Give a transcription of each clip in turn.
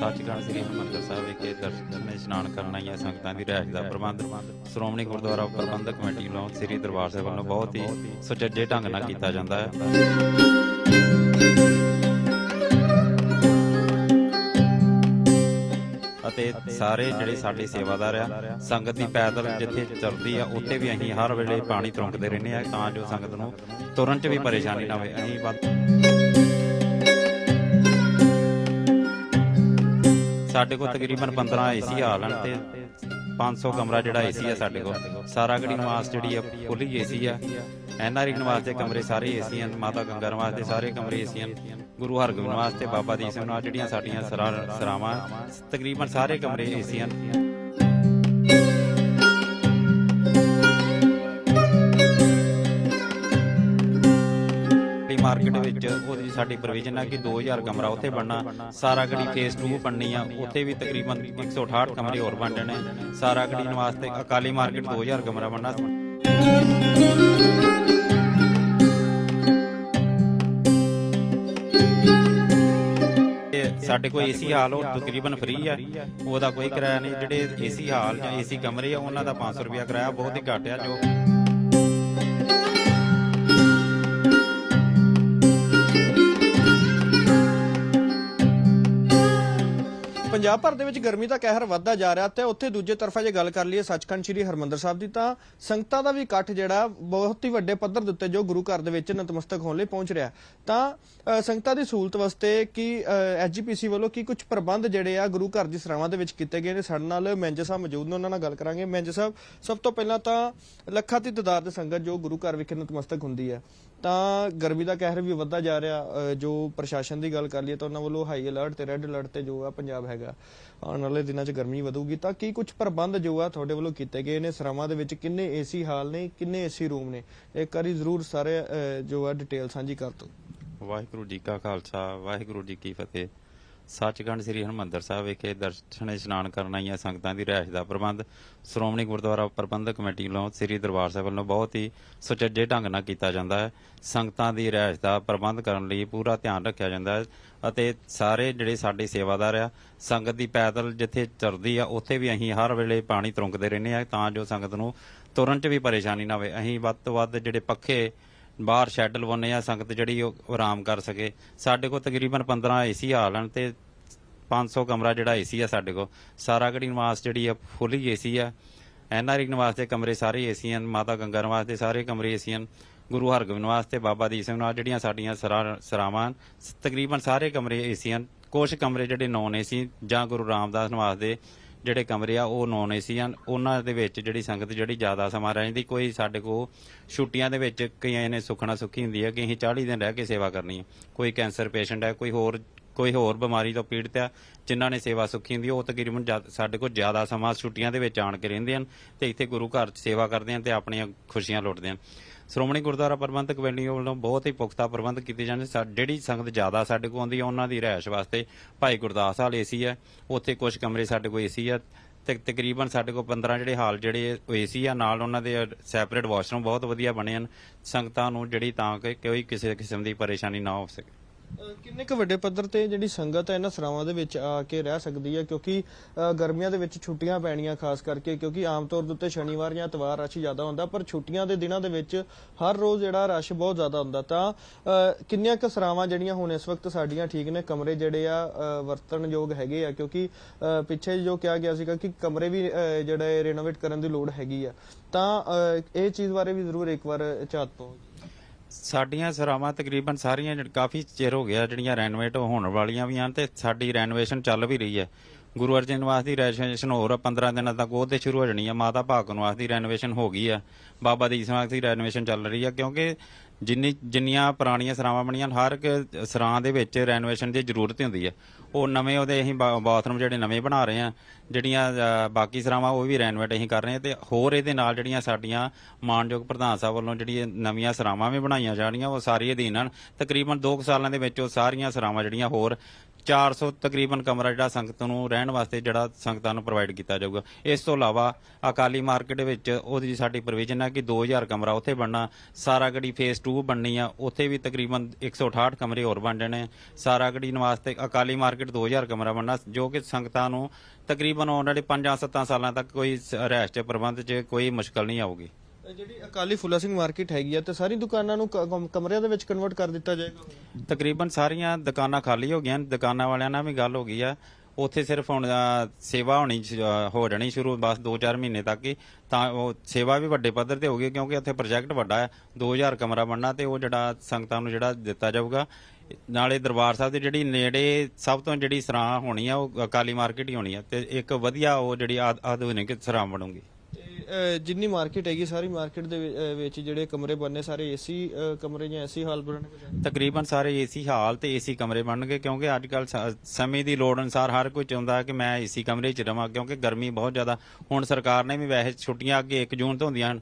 ਸੱਚਖੰਡ ਸ੍ਰੀ ਹਰਿਮੰਦਰ ਸਾਹਿਬ ਵਿਖੇ ਦਰਸ਼ਨ ਇਸ਼ਨਾਨ ਕਰਨ ਆਈਆਂ ਸੰਗਤਾਂ ਦੀ ਰਿਹਾਇਸ਼ ਦਾ ਪ੍ਰਬੰਧ। ਸ਼੍ਰੋਮਣੀ ਗੁਰਦੁਆਰਾ ਪ੍ਰਬੰਧਕ ਕਮੇਟੀ ਵੱਲੋਂ ਸ੍ਰੀ ਦਰਬਾਰ ਸਾਹਿਬ ਵੱਲੋਂ ਬਹੁਤ ਹੀ ਸੁਚੱਜੇ ਢੰਗ ਨਾਲ ਕੀਤਾ ਜਾਂਦਾ ਹੈ। ਅਤੇ ਸਾਰੇ ਜਿਹੜੇ ਸਾਡੇ ਸੇਵਾਦਾਰ ਆ, ਸੰਗਤ ਦੀ ਪੈਦਲ ਜਿੱਥੇ ਚੱਲਦੀ ਆ, ਉੱਥੇ ਵੀ ਅਸੀਂ ਹਰ ਵੇਲੇ ਪਾਣੀ ਤਰੁੰਕਦੇ ਰਹਿੰਦੇ ਆ ਤਾਂ ਜੋ ਸੰਗਤ ਨੂੰ ਤੁਰਨ 'ਚ ਵੀ ਪਰੇਸ਼ਾਨੀ ਨਾ ਹੋਵੇ। ਅਸੀਂ ਸਾਡੇ ਕੋਲ ਤਕਰੀਬਨ 15 ਏਸੀ ਹਾਲ ਹਨ ਤੇ 500 ਕਮਰਾ ਜਿਹੜਾ ਏਸੀ ਆ ਸਾਡੇ ਕੋਲ। ਸਾਰਾ ਗੜੀ ਨਿਵਾਸ ਜਿਹੜੀ ਆ ਫੁੱਲੀ ਏਸੀ ਆ। ਐਨਆਰਈ ਨਿਵਾਸ ਦੇ ਕਮਰੇ ਸਾਰੇ ਏਸੀ ਹਨ, ਮਾਤਾ ਗੰਗਾ ਨਿਵਾਸ ਦੇ ਸਾਰੇ ਕਮਰੇ ਏਸੀ ਹਨ, ਗੁਰੂ ਹਰਗੋਬਿੰਦ ਨਿਵਾਸ ਤੇ ਬਾਬਾ ਦੀਪ ਸਿੰਘ ਨਿਵਾਸ ਜਿਹੜੀਆਂ ਸਾਡੀਆਂ ਸਰਾ- ਸਰਾਵਾਂ, ਤਕਰੀਬਨ ਸਾਰੇ ਕਮਰੇ ਏਸੀ ਹਨ। ਮਾਰਕੀਟ ਵਿੱਚ ਉਹਦੀ ਸਾਡੀ ਪ੍ਰੋਵੀਜ਼ਨ ਹੈ ਕਿ 2000 ਕਮਰਾ ਉੱਥੇ ਬਣਨਾ, ਸਾਰਾ ਫੇਸ 2 ਬਣਨੀ ਆ, ਉੱਥੇ ਵੀ ਤਕਰੀਬਨ 168 ਕਮਰੇ ਹੋਰ ਬਣਨੇ ਨੇ ਸਾਰਾ ਨਿਵਾਸ ਤੇ ਅਕਾਲੀ ਮਾਰਕੀਟ 2000 ਕਮਰਾ ਬਣਨਾ। ਸਾਡੇ ਕੋਲ ਏਸੀ ਹਾਲ ਉਹ ਤਕਰੀਬਨ ਫ੍ਰੀ ਆ, ਉਹਦਾ ਕੋਈ ਕਿਰਾਇਆ ਨਹੀਂ, ਜਿਹੜੇ ਏਸੀ ਹਾਲ ਜਾਂ ਏਸੀ ਕਮਰੇ ਆ, ਉਹਨਾਂ ਦਾ 500 ਰੁਪਿਆ ਕਿਰਾਇਆ ਬਹੁਤ ਹੀ ਘੱਟ ਆ, ਜੋ ਪੰਜਾਬ ਭਰ ਦੇ ਵਿੱਚ ਗਰਮੀ ਦਾ ਕਹਿਰ ਵੱਧਦਾ ਜਾ ਰਿਹਾ ਤੇ ਉੱਥੇ ਦੂਜੇ ਤਰਫਾ ਜੇ ਗੱਲ ਕਰ ਲਈਏ ਸੱਚਖੰਡ ਸ੍ਰੀ ਹਰਮੰਦਰ ਸਾਹਿਬ ਦੀ ਤਾਂ ਸੰਗਤਾਂ ਦਾ ਵੀ ਇਕੱਠ ਜਿਹੜਾ ਬਹੁਤ ਹੀ ਵੱਡੇ ਪੱਧਰ ਦੇ ਉੱਤੇ ਜੋ ਗੁਰੂ ਘਰ ਦੇ ਵਿੱਚ ਨਤਮਸਤਕ ਹੋਣ ਲਈ ਪਹੁੰਚ ਰਿਹਾ। ਤਾਂ ਸੰਗਤਾਂ ਦੀ ਸਹੂਲਤ ਵਾਸਤੇ ਕੀ ਐਸਜੀਪੀਸੀ ਵੱਲੋਂ ਕੀ ਕੁਝ ਪ੍ਰਬੰਧ ਜਿਹੜੇ ਆ ਗੁਰੂ ਘਰ ਦੀ ਸਰਾਵਾਂ ਦੇ ਵਿੱਚ ਕੀਤੇ ਗਏ ਨੇ? ਸਾਡੇ ਨਾਲ ਮੈਂਜਰ ਸਾਹਿਬ ਮੌਜੂਦ ਨੇ, ਉਹਨਾਂ ਨਾਲ ਗੱਲ ਕਰਾਂਗੇ। ਮੈਨੇਜਰ ਸਾਹਿਬ, ਸਭ ਤੋਂ ਪਹਿਲਾਂ ਤਾਂ ਲੱਖਾਂ ਦੀ ਤਾਦਾਦ ਦੇ ਸੰਗਤ ਜੋ ਗੁਰੂ ਘਰ ਵਿਖੇ ਨਤਮਸਤਕ ਹੁੰਦੀ ਹੈ, ਤਾਂ ਗਰਮੀ ਦਾ ਕਹਿਰ ਵੀ ਵੱਧਦਾ ਜਾ ਰਿਹਾ ਜੋ ਪ੍ਰਸ਼ਾਸਨ ਦੀ ਗੱਲ ਕਰ ਲਈਏ ਤਾਂ ਉਹਨਾਂ ਵੱਲੋਂ ਹਾਈ ਅਲਰਟ ਤੇ ਰੈੱਡ ਅਲਰਟ ਤੇ ਜੋ ਆ ਪੰਜਾਬ ਹੈਗਾ। ਆਉਣ ਵਾਲੇ ਦਿਨਾਂ 'ਚ ਗਰਮੀ ਵਧੂਗੀ ਤਾਂ ਕੀ ਕੁਝ ਪ੍ਰਬੰਧ ਜੋ ਆ ਤੁਹਾਡੇ ਵੱਲੋਂ ਕੀਤੇ ਗਏ ਨੇ? ਸਰਾਵਾਂ ਦੇ ਵਿੱਚ ਕਿੰਨੇ ਏਸੀ ਹਾਲ ਨੇ, ਕਿੰਨੇ ਏਸੀ ਰੂਮ ਨੇ? ਇੱਕ ਵਾਰੀ ਜ਼ਰੂਰ ਸਾਰੇ ਜੋ ਆ ਡਿਟੇਲ ਸਾਂਝੀ ਕਰ ਦਿਓ। ਵਾਹਿਗੁਰੂ ਜੀ ਕਾ ਖਾਲਸਾ, ਵਾਹਿਗੁਰੂ ਜੀ ਕੀ ਫਤਿਹ। ਸੱਚਖੰਡ ਸ੍ਰੀ ਹਰਿਮੰਦਰ ਸਾਹਿਬ ਵਿਖੇ ਦਰਸ਼ਨ ਇਸ਼ਨਾਨ ਕਰਨ ਆਈਆਂ ਸੰਗਤਾਂ ਦੀ ਰਿਹਾਇਸ਼ ਦਾ ਪ੍ਰਬੰਧ ਸ਼੍ਰੋਮਣੀ ਗੁਰਦੁਆਰਾ ਪ੍ਰਬੰਧਕ ਕਮੇਟੀ ਵੱਲੋਂ ਸ੍ਰੀ ਦਰਬਾਰ ਸਾਹਿਬ ਵੱਲੋਂ ਬਹੁਤ ਹੀ ਸੁਚੱਜੇ ਢੰਗ ਨਾਲ ਕੀਤਾ ਜਾਂਦਾ ਹੈ। ਸੰਗਤਾਂ ਦੀ ਰਿਹਾਇਸ਼ ਦਾ ਪ੍ਰਬੰਧ ਕਰਨ ਲਈ ਪੂਰਾ ਧਿਆਨ ਰੱਖਿਆ ਜਾਂਦਾ ਹੈ ਅਤੇ ਸਾਰੇ ਜਿਹੜੇ ਸਾਡੇ ਸੇਵਾਦਾਰ ਆ, ਸੰਗਤ ਦੀ ਪੈਦਲ ਜਿੱਥੇ ਚੱਲਦੀ ਆ, ਉੱਥੇ ਵੀ ਅਸੀਂ ਹਰ ਵੇਲੇ ਪਾਣੀ ਤਰੁੰਕਦੇ ਰਹਿੰਦੇ ਆ ਤਾਂ ਜੋ ਸੰਗਤ ਨੂੰ ਤੁਰਨ 'ਚ ਵੀ ਪਰੇਸ਼ਾਨੀ ਨਾ ਹੋਵੇ ਅਸੀਂ ਵੱਧ ਤੋਂ ਵੱਧ ਜਿਹੜੇ ਪੱਖੇ ਬਾਹਰ ਸ਼ੈੱਡ ਲਵਾਉਂਦੇ ਆ ਸੰਗਤ ਜਿਹੜੀ ਉਹ ਆਰਾਮ ਕਰ ਸਕੇ। ਸਾਡੇ ਕੋਲ ਤਕਰੀਬਨ 15 ਏਸੀ ਹਾਲ ਹਨ ਤੇ 500 ਕਮਰਾ ਜਿਹੜਾ ਏਸੀ ਆ ਸਾਡੇ ਕੋਲ। ਸਾਰਾ ਗੜੀ ਨਿਵਾਸ ਜਿਹੜੀ ਆ ਫੁੱਲੀ ਏਸੀ ਆ। ਐਨਆਰਈ ਨਿਵਾਸ ਦੇ ਕਮਰੇ ਸਾਰੇ ਏਸੀ ਹਨ ਮਾਤਾ ਗੰਗਾ ਨਿਵਾਸ ਦੇ ਸਾਰੇ ਕਮਰੇ ਏਸੀ ਹਨ ਗੁਰੂ ਹਰਗੋਬਿੰਦ ਨਿਵਾਸ ਤੇ ਬਾਬਾ ਦੀਪ ਸਿੰਘ ਨਿਵਾਸ ਜਿਹੜੀਆਂ ਸਾਡੀਆਂ ਸਰਾ- ਸਰਾਵਾਂ ਹਨ, ਤਕਰੀਬਨ ਸਾਰੇ ਕਮਰੇ ਏਸੀ ਹਨ। ਕੁਝ ਕਮਰੇ ਜਿਹੜੇ ਨੌਨ ਏਸੀ ਜਾਂ ਗੁਰੂ ਰਾਮਦਾਸ ਨਿਵਾਸ ਦੇ ਜਿਹੜੇ ਕਮਰੇ ਆ, ਉਹ ਨੌਨ ਏਸੀ ਹਨ। ਉਹਨਾਂ ਦੇ ਵਿੱਚ ਜਿਹੜੀ ਸੰਗਤ ਜਿਹੜੀ ਜ਼ਿਆਦਾ ਸਮਾਂ ਰਹਿੰਦੀ, ਕੋਈ ਸਾਡੇ ਕੋਲ ਛੁੱਟੀਆਂ ਦੇ ਵਿੱਚ ਕਈਆਂ ਨੇ ਸੁਖਣਾ ਸੁੱਖੀ ਹੁੰਦੀ ਹੈ ਕਿ ਅਸੀਂ 40 ਦਿਨ ਰਹਿ ਕੇ ਸੇਵਾ ਕਰਨੀ ਹੈ। ਕੋਈ ਕੈਂਸਰ ਪੇਸ਼ੈਂਟ ਹੈ, ਕੋਈ ਹੋਰ ਕੋਈ ਹੋਰ ਬਿਮਾਰੀ ਤੋਂ ਪੀੜਤ ਆ ਜਿਨ੍ਹਾਂ ਨੇ ਸੇਵਾ ਸੁੱਖੀ ਹੁੰਦੀ ਉਹ ਤਕਰੀਬਨ ਜ਼ਿਆ- ਸਾਡੇ ਕੋਲ ਜ਼ਿਆਦਾ ਸਮਾਂ ਛੁੱਟੀਆਂ ਦੇ ਵਿੱਚ ਆਣ ਕੇ ਰਹਿੰਦੇ ਹਨ ਤੇ ਇੱਥੇ ਗੁਰੂ ਘਰ 'ਚ ਸੇਵਾ ਕਰਦੇ ਹਨ ਤੇ ਆਪਣੀਆਂ ਖੁਸ਼ੀਆਂ ਲੁੱਟਦੇ ਹਨ। ਸ਼੍ਰੋਮਣੀ ਗੁਰਦੁਆਰਾ ਪ੍ਰਬੰਧਕ ਕਮੇਟੀ ਵੱਲੋਂ ਬਹੁਤ ਹੀ ਪੁਖਤਾ ਪ੍ਰਬੰਧ ਕੀਤੇ ਜਾਂਦੇ ਸਾ- ਜਿਹੜੀ ਸੰਗਤ ਜ਼ਿਆਦਾ ਸਾਡੇ ਕੋਲ ਆਉਂਦੀ ਹੈ, ਉਹਨਾਂ ਦੀ ਰਿਹਾਇਸ਼ ਵਾਸਤੇ ਭਾਈ ਗੁਰਦਾਸ ਹਾਲ ਏਸੀ ਹੈ, ਉੱਥੇ ਕੁਝ ਕਮਰੇ ਸਾਡੇ ਕੋਲ ਏਸੀ ਹੈ, ਤੇ ਤਕਰੀਬਨ ਸਾਡੇ ਕੋਲ 15 ਜਿਹੜੇ ਹਾਲ ਜਿਹੜੇ ਏਸੀ ਆ, ਨਾਲ ਉਹਨਾਂ ਦੇ ਸੈਪਰੇਟ ਵਾਸ਼ਰੂਮ ਬਹੁਤ ਵਧੀਆ ਬਣੇ ਹਨ, ਸੰਗਤਾਂ ਨੂੰ ਜਿਹੜੀ ਤਾਂ ਕਿ ਕੋਈ ਕਿਸੇ ਕਿਸਮ ਦੀ ਪਰੇਸ਼ਾਨੀ ਨਾ ਹੋ ਸਕੇ। ਕਿੰਨੇ ਕੁ ਵੱਡੇ ਪੱਧਰ ਤੇ ਜਿਹੜੀ ਸੰਗਤ ਹੈ ਇਹਨਾਂ ਸਰਾਵਾਂ ਦੇ ਵਿੱਚ ਆ ਕੇ ਰਹਿ ਸਕਦੀ ਹੈ? ਕਿਉਂਕਿ ਗਰਮੀਆਂ ਦੇ ਵਿੱਚ ਛੁੱਟੀਆਂ ਪੈਣੀਆਂ ਖਾਸ ਕਰਕੇ ਕਿਉਂਕਿ ਆਮ ਤੌਰ ਦੇ ਉੱਤੇ ਸ਼ਨੀਵਾਰ ਜਾਂ ਇਤਵਾਰ ਰਸ਼ ਜ਼ਿਆਦਾ ਹੁੰਦਾ ਪਰ ਛੁੱਟੀਆਂ ਦੇ ਦਿਨਾਂ ਦੇ ਵਿੱਚ ਹਰ ਰੋਜ਼ ਜਿਹੜਾ ਰਸ਼ ਬਹੁਤ ਜ਼ਿਆਦਾ ਹੁੰਦਾ। ਤਾਂ ਅ, ਕਿੰਨੀਆਂ ਕੁ ਸਰਾਵਾਂ ਜਿਹੜੀਆਂ ਹੁਣ ਇਸ ਵਕਤ ਸਾਡੀਆਂ ਠੀਕ ਨੇ? ਕਮਰੇ ਜਿਹੜੇ ਆ ਵਰਤਣਯੋਗ ਹੈਗੇ ਆ ਕਿਉਂਕਿ ਪਿੱਛੇ ਜੋ ਕਿਹਾ ਗਿਆ ਸੀਗਾ ਕਿ ਕਮਰੇ ਵੀ ਅ, ਜਿਹੜੇ ਰੈਨੋਵੇਟ ਕਰਨ ਦੀ ਲੋੜ ਹੈਗੀ ਆ। ਤਾਂ ਇਹ ਚੀਜ਼ ਬਾਰੇ ਵੀ ਜ਼ਰੂਰ ਇੱਕ ਵਾਰ ਝਾਤ ਪਾਓ ਸਾਡੀਆਂ ਸਰਾਵਾਂ ਤਕਰੀਬਨ ਸਾਰੀਆਂ ਜਿਹੜੀ ਕਾਫੀ ਚਿਰ ਹੋ ਗਿਆ ਜਿਹੜੀਆਂ ਰੈਨੋਵੇਟ ਹੋਣ ਵਾਲੀਆਂ ਵੀ ਹਨ ਤੇ ਸਾਡੀ ਰੈਨੋਵੇਸ਼ਨ ਚੱਲ ਵੀ ਰਹੀ ਹੈ। ਗੁਰੂ ਅਰਜਨ ਨਿਵਾਸ ਦੀ ਰੈਨੋਵੇਸ਼ਨ ਹੋਰ 15 ਦਿਨਾਂ ਤੱਕ ਉਹਦੇ ਸ਼ੁਰੂ ਹੋ ਜਾਣੀ ਹੈ। ਮਾਤਾ ਭਾਗ ਨਿਵਾਸ ਦੀ ਰੈਨੋਵੇਸ਼ਨ ਹੋ ਗਈ ਆ ਬਾਬਾ ਦੀਪ ਸਿੰਘ ਦੀ ਰੈਨੋਵੇਸ਼ਨ ਚੱਲ ਰਹੀ ਆ ਕਿਉਂਕਿ ਜਿੰਨੀ ਜਿੰਨੀਆਂ ਪੁਰਾਣੀਆਂ ਸਰਾਵਾਂ ਬਣੀਆਂ ਹਨ, ਹਰ ਇੱਕ ਸਰਾਂ ਦੇ ਵਿੱਚ ਰੈਨੋਵੇਸ਼ਨ ਦੀ ਜ਼ਰੂਰਤ ਹੁੰਦੀ ਹੈ। ਉਹ ਨਵੇਂ ਉਹਦੇ ਅਸੀਂ ਬਾ- ਬਾਥਰੂਮ ਜਿਹੜੇ ਨਵੇਂ ਬਣਾ ਰਹੇ ਹਾਂ ਜਿਹੜੀਆਂ ਅ, ਬਾਕੀ ਸਰਾਵਾਂ ਉਹ ਵੀ ਰੈਨੋਵੇਟ ਅਸੀਂ ਕਰ ਰਹੇ ਹਾਂ ਤੇ ਹੋਰ ਇਹਦੇ ਨਾਲ ਜਿਹੜੀਆਂ ਸਾਡੀਆਂ ਮਾਨਯੋਗ ਪ੍ਰਧਾਨ ਸਾਹਿਬ ਵੱਲੋਂ ਜਿਹੜੀਆਂ ਨਵੀਆਂ ਸਰਾਵਾਂ ਵੀ ਬਣਾਈਆਂ ਜਾਣੀਆਂ ਉਹ ਸਾਰੀ ਅਧੀਨ ਹਨ। ਤਕਰੀਬਨ 2 ਸਾਲਾਂ ਦੇ ਵਿੱਚ ਉਹ ਸਾਰੀਆਂ ਸਰਾਵਾਂ ਜਿਹੜੀਆਂ ਹੋਰ 400 ਤਕਰੀਬਨ ਕਮਰਾ ਜਿਹੜਾ ਸੰਗਤ ਨੂੰ ਰਹਿਣ ਵਾਸਤੇ ਜਿਹੜਾ ਸੰਗਤਾਂ ਨੂੰ ਪ੍ਰੋਵਾਈਡ ਕੀਤਾ ਜਾਊਗਾ ਇਸ ਤੋਂ ਇਲਾਵਾ ਅਕਾਲੀ ਮਾਰਕੀਟ ਵਿੱਚ ਉਹਦੀ ਸਾਡੀ ਪ੍ਰੋਵੀਜ਼ਨ ਹੈ ਕਿ 2000 ਕਮਰਾ ਉੱਥੇ ਬਣਨਾ, ਸਾਰਾਗੜੀ ਫੇਸ 2 ਬਣਨੀ ਆ, ਉੱਥੇ ਵੀ ਤਕਰੀਬਨ 168 ਕਮਰੇ ਹੋਰ ਬਣ ਜਾਣੇ ਆ। ਸਾਰਾਗੜੀ ਨਿਵਾਸ ਤੇ ਅਕਾਲੀ ਮਾਰਕੀਟ 2000 ਕਮਰਾ ਬਣਨਾ, ਜੋ ਕਿ ਸੰਗਤਾਂ ਨੂੰ ਤਕਰੀਬਨ ਆਉਣ ਵਾਲੇ 5-7 ਸਾਲਾਂ ਤੱਕ ਕੋਈ ਸ- ਰਿਹਾਇਸ਼ ਦੇ ਪ੍ਰਬੰਧ 'ਚ ਕੋਈ ਮੁਸ਼ਕਲ ਨਹੀਂ ਆਊਗੀ ਜਿਹੜੀ ਅਕਾਲੀ ਫੁੱਲਾ ਸਿੰਘ ਮਾਰਕੀਟ ਹੈਗੀ ਆ ਤੇ ਸਾਰੀ ਦੁਕਾਨਾਂ ਨੂੰ ਕ- ਕਮ- ਕਮਰਿਆਂ ਦੇ ਵਿੱਚ ਕਨਵਰਟ ਕਰ ਦਿੱਤਾ ਜਾਏਗਾ? ਤਕਰੀਬਨ ਸਾਰੀਆਂ ਦੁਕਾਨਾਂ ਖਾਲੀ ਹੋ ਗਈਆਂ ਦੁਕਾਨਾਂ ਵਾਲਿਆਂ ਨਾਲ ਵੀ ਗੱਲ ਹੋ ਗਈ ਆ। ਉੱਥੇ ਸਿਰਫ ਹੁਣ ਅ, ਸੇਵਾ ਹੋਣੀ ਸ਼- ਅ, ਹੋ ਜਾਣੀ ਸ਼ੁਰੂ ਬਸ 2-4 ਮਹੀਨੇ ਤੱਕ ਹੀ। ਤਾਂ ਉਹ ਸੇਵਾ ਵੀ ਵੱਡੇ ਪੱਧਰ ਤੇ ਹੋਗੀ ਕਿਉਂਕਿ ਉੱਥੇ ਪ੍ਰੋਜੈਕਟ ਵੱਡਾ ਹੈ 2000 ਕਮਰਾ ਬਣਨਾ ਤੇ ਉਹ ਜਿਹੜਾ ਸੰਗਤਾਂ ਨੂੰ ਜਿਹੜਾ ਦਿੱਤਾ ਜਾਊਗਾ। ਨਾਲੇ ਦਰਬਾਰ ਸਾਹਿਬ ਦੇ ਜਿਹੜੀ ਨੇੜੇ ਸਭ ਤੋਂ ਜਿਹੜੀ ਸਰਾਂ ਹੋਣੀ ਆ ਉਹ ਅਕਾਲੀ ਮਾਰਕੀਟ ਹੀ ਹੋਣੀ ਆ ਤੇ ਇੱਕ ਵਧੀਆ ਉਹ ਜਿਹੜੀ ਆਧ- ਆਧੁਨਿਕ ਸਰਾਂ ਬਣੂਗੀ। ਜਿੰਨੀ ਮਾਰਕੀਟ ਹੈਗੀ, ਸਾਰੀ ਮਾਰਕੀਟ ਦੇ ਵਿੱਚ ਜਿਹੜੇ ਕਮਰੇ ਬਣਨੇ, ਸਾਰੇ ਏਸੀ ਕਮਰੇ ਜਾਂ ਐਸੀ ਹਾਲ ਬਣਨਗੇ ਤਕਰੀਬਨ ਸਾਰੇ ਏਸੀ ਹਾਲ ਤੇ ਏਸੀ ਕਮਰੇ ਬਣਨਗੇ, ਕਿਉਂਕਿ ਅੱਜ ਕੱਲ ਸਮੇਂ ਦੀ ਲੋੜ ਅਨੁਸਾਰ ਹਰ ਕੋਈ ਚਾਹੁੰਦਾ ਕਿ ਮੈਂ ਏਸੀ ਕਮਰੇ 'ਚ ਰਵਾਂ, ਕਿਉਂਕਿ ਗਰਮੀ ਬਹੁਤ ਜ਼ਿਆਦਾ। ਹੁਣ ਸਰਕਾਰ ਨੇ ਵੀ ਵੈਸੇ ਛੁੱਟੀਆਂ ਅੱਗੇ 1 ਜੂਨ ਤੋਂ ਹੁੰਦੀਆਂ ਹਨ।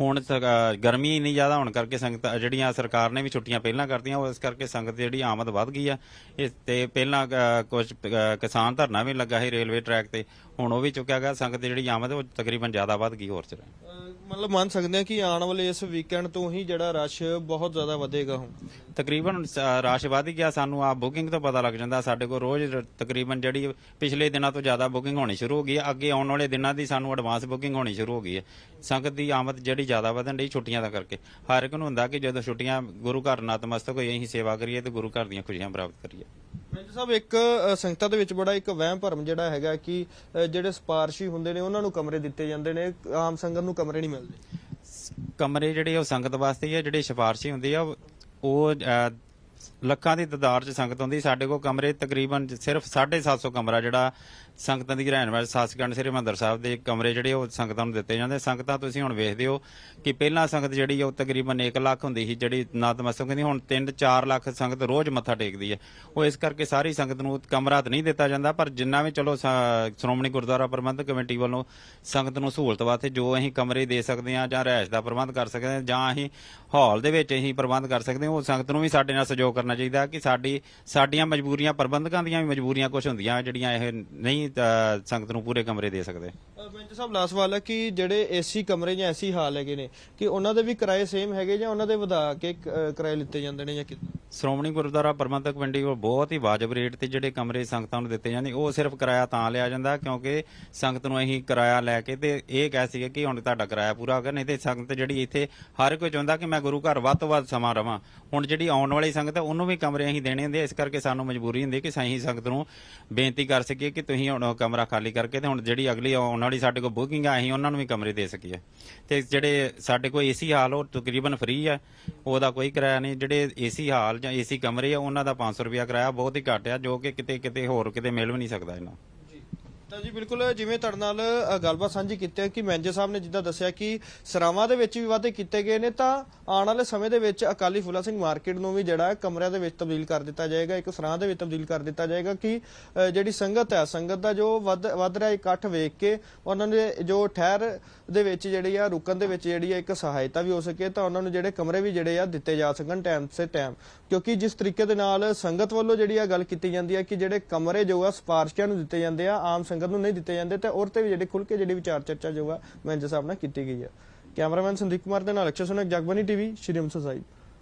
ਹੁਣ ਸ- ਗਰਮੀ ਇੰਨੀ ਜ਼ਿਆਦਾ ਹੋਣ ਕਰਕੇ ਸੰਗਤ, ਜਿਹੜੀਆਂ ਸਰਕਾਰ ਨੇ ਵੀ ਛੁੱਟੀਆਂ ਪਹਿਲਾਂ ਕਰਤੀਆਂ ਇਸ ਕਰਕੇ ਸੰਗਤ ਦੀ ਜਿਹੜੀ ਆਮਦ ਵੱਧ ਗਈ ਆ। ਇਸ ਤੇ ਪਹਿਲਾਂ ਕੁਝ ਕਿਸਾਨ ਧਰਨਾ ਵੀ ਲੱਗਾ ਸੀ ਰੇਲਵੇ ਟਰੈਕ ਤੇ, ਹੁਣ ਉਹ ਵੀ ਚੁੱਕਿਆ ਗਿਆ। ਸੰਗਤ ਦੀ ਜਿਹੜੀ ਆਮਦ, ਉਹ ਤਕਰੀਬਨ ਜ਼ਿਆਦਾ ਵੱਧ ਗਈ, ਹੋਰ ਚ ਮਤਲਬ ਮੰਨ ਸਕਦੇ ਹਾਂ ਕਿ ਆਉਣ ਵਾਲੇ ਇਸ ਵੀਕਐਂਡ ਤੋਂ ਹੀ ਜਿਹੜਾ ਰਸ਼ ਬਹੁਤ ਜ਼ਿਆਦਾ ਵਧੇਗਾ ਹੁਣ। ਤਕਰੀਬਨ ਸ- ਰਸ਼ ਵਧ ਗਿਆ, ਸਾਨੂੰ ਆ ਬੁਕਿੰਗ ਤੋਂ ਪਤਾ ਲੱਗ ਜਾਂਦਾ, ਸਾਡੇ ਕੋਲ ਰੋਜ਼ ਰ- ਤਕਰੀਬਨ ਜਿਹੜੀ ਪਿਛਲੇ ਦਿਨਾਂ ਤੋਂ ਜ਼ਿਆਦਾ ਬੁਕਿੰਗ ਹੋਣੀ ਸ਼ੁਰੂ ਹੋ ਗਈ ਹੈ, ਅੱਗੇ ਆਉਣ ਵਾਲੇ ਦਿਨਾਂ ਦੀ ਸਾਨੂੰ ਐਡਵਾਂਸ ਬੁਕਿੰਗ ਹੋਣੀ ਸ਼ੁਰੂ ਹੋ ਗਈ ਹੈ। ਸੰਗਤ ਦੀ ਆਮਦ ਜਿਹੜੀ ਜ਼ਿਆਦਾ ਵਧਣ ਡਈ ਛੁੱਟੀਆਂ ਦਾ ਕਰਕੇ। ਹਰ ਇੱਕ ਨੂੰ ਹੁੰਦਾ ਕਿ ਜਦੋਂ ਛੁੱਟੀਆਂ ਗੁਰੂ ਘਰ ਨਤਮਸਤਕ ਹੋਈ ਅਸੀਂ ਸੇਵਾ ਕਰੀਏ ਤੇ ਗੁਰੂ ਘਰ ਦੀਆਂ ਖੁਸ਼ੀਆਂ ਪ੍ਰਾਪਤ ਕਰੀਏ। ਮੈਨੇਜਰ ਸਾਹਿਬ, ਇੱਕ ਸੰਗਤਾਂ ਦੇ ਵਿੱਚ ਬੜਾ ਇੱਕ ਵਹਿਮ ਭਰਮ ਜਿਹੜਾ ਹੈਗਾ ਕਿ ਜਿਹੜੇ ਸਪਾਰਸ਼ੀ ਹੁੰਦੇ ਨੇ, ਉਹਨਾਂ ਨੂੰ ਕਮਰੇ ਦਿੱਤੇ ਜਾਂਦੇ ਨੇ, ਆਮ ਸੰਗਤ ਨੂੰ ਕਮਰੇ ਨਹੀਂ ਮਿਲਦੇ। ਕਮਰੇ ਜਿਹੜੇ ਉਹ ਸੰਗਤ ਵਾਸਤੇ ਹੀ ਆ, ਜਿਹੜੇ ਸਿਫਾਰਸ਼ੀ ਹੁੰਦੀ ਆ, ਉਹ- ਲੱਖਾਂ ਦੀ ਤਦਾਦ 'ਚ ਸੰਗਤ ਹੁੰਦੀ ਸਾਡੇ ਕੋਲ ਕਮਰੇ ਤਕਰੀਬਨ ਸਿਰਫ 750 ਕਮਰਾ ਜਿਹੜਾ ਸੰਗਤਾਂ ਦੀ ਰਹਿਣ ਵਾਲੇ ਸਾਸਕੰਡ ਸ੍ਰੀ ਮੰਦਰ ਸਾਹਿਬ ਦੇ ਕਮਰੇ ਜਿਹੜੇ ਉਹ ਸੰਗਤਾਂ ਨੂੰ ਦਿੱਤੇ ਜਾਂਦੇ। ਸੰਗਤਾਂ ਤੁਸੀਂ ਹੁਣ ਵੇਖਦੇ ਹੋ ਕਿ ਪਹਿਲਾਂ ਸੰਗਤ ਜਿਹੜੀ ਉਹ ਤਕਰੀਬਨ 1 ਲੱਖ ਹੁੰਦੀ ਸੀ, ਜਿਹੜੀ ਨਾਦਮਸਤਕ ਕਹਿੰਦੀ ਹੁਣ 3-4 ਲੱਖ ਸੰਗਤ ਰੋਜ਼ ਮੱਥਾ ਟੇਕਦੀ ਹੈ ਉਹ ਇਸ ਕਰਕੇ ਸਾਰੀ ਸੰਗਤ ਨੂੰ ਕਮਰਾ ਤਾਂ ਨਹੀਂ ਦਿੱਤਾ ਜਾਂਦਾ, ਪਰ ਜਿੰਨਾ ਵੀ ਚਲੋ ਸ਼੍ਰੋਮਣੀ ਗੁਰਦੁਆਰਾ ਪ੍ਰਬੰਧਕ ਕਮੇਟੀ ਵੱਲੋਂ ਸੰਗਤ ਨੂੰ ਸਹੂਲਤ ਵਾਸਤੇ ਜੋ ਅਸੀਂ ਕਮਰੇ ਦੇ ਸਕਦੇ ਹਾਂ ਜਾਂ ਰਹਿਸ਼ ਦਾ ਪ੍ਰਬੰਧ ਕਰ ਸਕਦੇ ਹਾਂ ਜਾਂ ਅਸੀਂ ਹਾਲ ਦੇ ਵਿੱਚ ਅਸੀਂ ਪ੍ਰਬੰਧ ਕਰ ਸਕਦੇ ਹਾਂ, ਉਹ ਸੰਗਤ ਨੂੰ ਵੀ ਸਾਡੇ ਨਾਲ ਸਹਿਯੋਗ ਕਰਨ ਚਾਹੀਦਾ ਕਿ ਸਾਡੀ ਸਾਡੀਆਂ ਮਜਬੂਰੀਆਂ ਪ੍ਰਬੰਧਕਾਂ ਦੀਆਂ ਵੀ ਮਜਬੂਰੀਆਂ ਕੁਝ ਹੁੰਦੀਆਂ ਜਿਹੜੀਆਂ ਇਹ ਨਹੀਂ ਅ, ਸੰਗਤ ਨੂੰ ਪੂਰੇ ਕਮਰੇ ਦੇ ਸਕਦੇ। ਮੈਨੇਜਰ ਸਾਹਿਬ ਲਾਸਟ ਸਵਾਲ ਹੈ ਕਿ ਜਿਹੜੇ ਏਸੀ ਕਮਰੇ ਜਾਂ ਏਸੀ ਹਾਲ ਹੈਗੇ ਨੇ ਕਿ ਉਹਨਾਂ ਦੇ ਵੀ ਕਿਰਾਏ ਸੇਮ ਹੈਗੇ ਜਾਂ ਉਹਨਾਂ ਦੇ ਵਧਾ ਕੇ ਅਹ, ਕਿਰਾਏ ਲਿੱਤੇ ਜਾਂਦੇ ਨੇ ਜਾਂ ਕਿੱਦਾਂ? ਸ਼੍ਰੋਮਣੀ ਗੁਰਦੁਆਰਾ ਪ੍ਰਬੰਧਕ ਕਮੇਟੀ ਕੋਲ ਬਹੁਤ ਹੀ ਵਾਜਬ ਰੇਟ ਤੇ ਜਿਹੜੇ ਕਮਰੇ ਸੰਗਤਾਂ ਨੂੰ ਦਿੱਤੇ ਜਾਂਦੇ, ਉਹ ਸਿਰਫ ਕਿਰਾਇਆ ਤਾਂ ਲਿਆ ਜਾਂਦਾ, ਕਿਉਂਕਿ ਸੰਗਤ ਨੂੰ ਅਸੀਂ ਕਿਰਾਇਆ ਲੈ ਕੇ ਤੇ ਇਹ ਕਹਿ ਸੀਗੇ ਕਿ ਹੁਣ ਤੁਹਾਡਾ ਕਿਰਾਇਆ ਪੂਰਾ ਹੋ ਗਿਆ, ਨਹੀਂ ਤੇ ਸੰਗਤ ਜਿਹੜੀ ਇੱਥੇ ਹਰ ਕੋਈ ਚਾਹੁੰਦਾ ਕਿ ਮੈਂ ਗੁਰੂ ਘਰ ਵੱਧ ਤੋਂ ਵੱਧ ਸਮਾਂ ਰਵਾਂ। ਹੁਣ ਜਿਹੜੀ ਆਉਣ ਵਾਲੀ ਸੰਗਤ ਹੈ, ਉਹਨੂੰ ਵੀ ਕਮਰੇ ਅਸੀਂ ਦੇਣੇ ਹੁੰਦੇ ਇਸ ਕਰਕੇ ਸਾਨੂੰ ਮਜਬੂਰੀ ਹੁੰਦੀ ਕਿ ਅਸੀਂ ਸੰਗਤ ਨੂੰ ਬੇਨਤੀ ਕਰ ਸਕੀਏ ਕਿ ਤੁਸੀਂ ਹੁਣ ਕਮਰਾ ਖਾਲੀ ਕਰਕੇ ਤੇ ਹੁਣ ਜਿਹੜੀ ਅਗਲੀ ਆਉਣ ਵਾਲੀ ਸਾਡੇ ਕੋਲ ਬੁਕਿੰਗ ਆ, ਅਸੀਂ ਉਹਨਾਂ ਨੂੰ ਵੀ ਕਮਰੇ ਦੇ ਸਕੀਏ। ਤੇ ਜਿਹੜੇ ਸਾਡੇ ਕੋਲ ਏਸੀ ਹਾਲ ਉਹ ਤਕਰੀਬਨ ਫ੍ਰੀ ਆ, ਉਹਦਾ ਕੋਈ ਕਿਰਾਇਆ ਨਹੀਂ, ਜਿਹੜੇ ਏਸੀ ਹਾਲ ਜਾਂ ਏਸੀ ਕਮਰੇ ਆ, ਉਹਨਾਂ ਦਾ 500 ਰੁਪਿਆ ਕਿਰਾਇਆ ਬਹੁਤ ਹੀ ਘੱਟ ਆ, ਜੋ ਕਿ ਕਿਤੇ ਕਿਤੇ ਹੋਰ ਕਿਤੇ ਮਿਲ ਵੀ ਨਹੀਂ ਸਕਦਾ ਇਹਨਾਂ ਤਾਂ ਜੀ ਬਿਲਕੁਲ ਜਿਵੇਂ ਤੁਹਾਡੇ ਨਾਲ ਗੱਲਬਾਤ ਸਾਂਝੀ ਕੀਤੀ ਹੈ ਕਿ ਮੈਨੇਜਰ ਸਾਹਿਬ ਨੇ ਜਿੱਦਾਂ ਦੱਸਿਆ ਕਿ ਸਰਾਵਾਂ ਦੇ ਵਿੱਚ ਵੀ ਵਾਅਦੇ ਕੀਤੇ ਗਏ ਨੇ, ਤਾਂ ਆਉਣ ਵਾਲੇ ਸਮੇਂ ਦੇ ਵਿੱਚ ਅਕਾਲੀ ਫੁੱਲਾ ਸਿੰਘ ਮਾਰਕੀਟ ਨੂੰ ਵੀ ਜਿਹੜਾ ਕਮਰਿਆਂ ਦੇ ਵਿੱਚ ਤਬਦੀਲ ਕਰ ਦਿੱਤਾ ਜਾਏਗਾ, ਇੱਕ ਸਰਾਂ ਦੇ ਵਿੱਚ ਤਬਦੀਲ ਕਰ ਦਿੱਤਾ ਜਾਏਗਾ ਕਿ ਜਿਹੜੀ ਸੰਗਤ ਹੈ, ਸੰਗਤ ਦਾ ਜੋ ਵੱਧ ਵੱਧ ਰਿਹਾ ਇਕੱਠ ਵੇਖ ਕੇ ਉਹਨਾਂ ਨੇ ਜੋ ਠਹਿਰ ਦੇ ਵਿੱਚ ਜਿਹੜੀ ਆ, ਰੁਕਣ ਦੇ ਵਿੱਚ ਜਿਹੜੀ ਆ ਇੱਕ ਸਹਾਇਤਾ ਵੀ ਹੋ ਸਕੇ, ਤਾਂ ਉਹਨਾਂ ਨੂੰ ਜਿਹੜੇ ਕਮਰੇ ਵੀ ਜਿਹੜੇ ਆ ਦਿੱਤੇ ਜਾ ਸਕਣ ਟਾਈਮ ਸੇ ਟਾਈਮ। ਕਿਉਂਕਿ ਜਿਸ ਤਰੀਕੇ ਦੇ ਨਾਲ ਸੰਗਤ ਵੱਲੋਂ ਜਿਹੜੀ ਆ ਗੱਲ ਕੀਤੀ ਜਾਂਦੀ ਹੈ ਕਿ ਜਿਹੜੇ ਕਮਰੇ ਜੋ ਆ ਸਪਾਰਸ਼ੀਆਂ ਨੂੰ ਦਿੱਤੇ ਜਾਂਦੇ ਆ, ਆਮ ਸੰਗਤ ਨੂੰ ਨਹੀਂ ਦਿੱਤੇ ਜਾਂਦੇ ਤੇ ਔਰ ਤੇ ਵੀ ਜਿਹੜੇ ਖੁੱਲ ਕੇ ਜਿਹੜੀ ਵਿਚਾਰ ਚਰਚਾ ਜੋ ਆ ਮੈਨੇਜਰ ਸਾਹਿਬ ਨਾਲ ਕੀਤੀ ਗਈ ਆ। ਕੈਮਰਾਮੈਨ ਸੰਦੀਪ ਕੁਮਾਰ ਦੇ ਨਾਲ ਅਕਸ਼ਰ ਸੁਨਕ ਜਗਬਾਨੀ ਟੀਵੀ, ਸ਼੍ਰੀ ਅੰਮ੍ਰਿਤਸਰ ਸਾਹਿਬ।